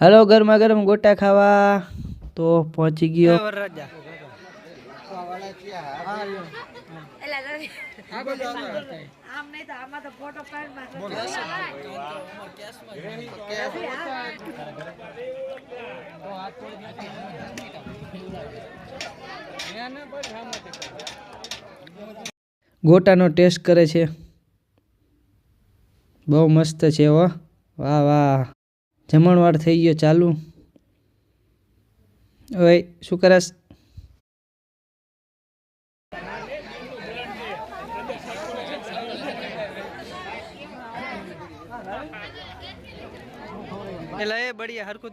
Hello ગરમા ગરમ ગોટા ખાવા. તો પહોંચી ગયો. ગોટાનો ટેસ્ટ કરે છે. બહુ મસ્ત છે હો. વાહ વાહ. જમણવાર થઈ ગયો ચાલુ. હવે શું કરસ એટલે એ બળીએ હરખું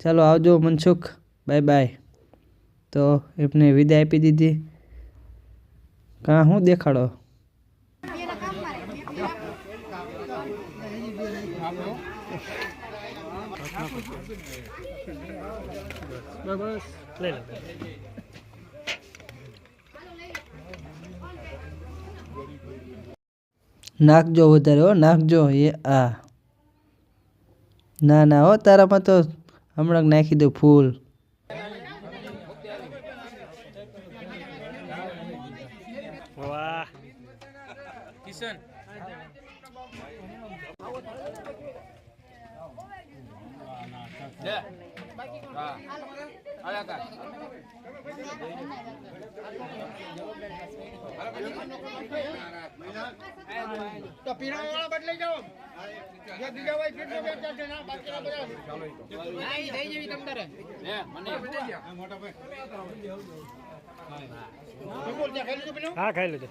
ચાલો આવજો, મનસુખ. બાય બાય તો એમને વિદાય આપી દીધી. કાં હું દેખાડો? નાખજો વધારે હો, નાખજો. એ આ. ના ના હો, તારામાં તો હમણાં નાખી દઉં ફૂલ. વાહ. કિશન તો પીણા વાળા બદલાઈ જાઓ. જે બીજા હોય ફીટ બે ચાર જણા બાકીના બધા. ના થઈ જેવી તમતારે મોટા ભાઈ. વિપુલ ત્યાં ખાઈ લીધું પેલું. હા ખાઈ લેજો.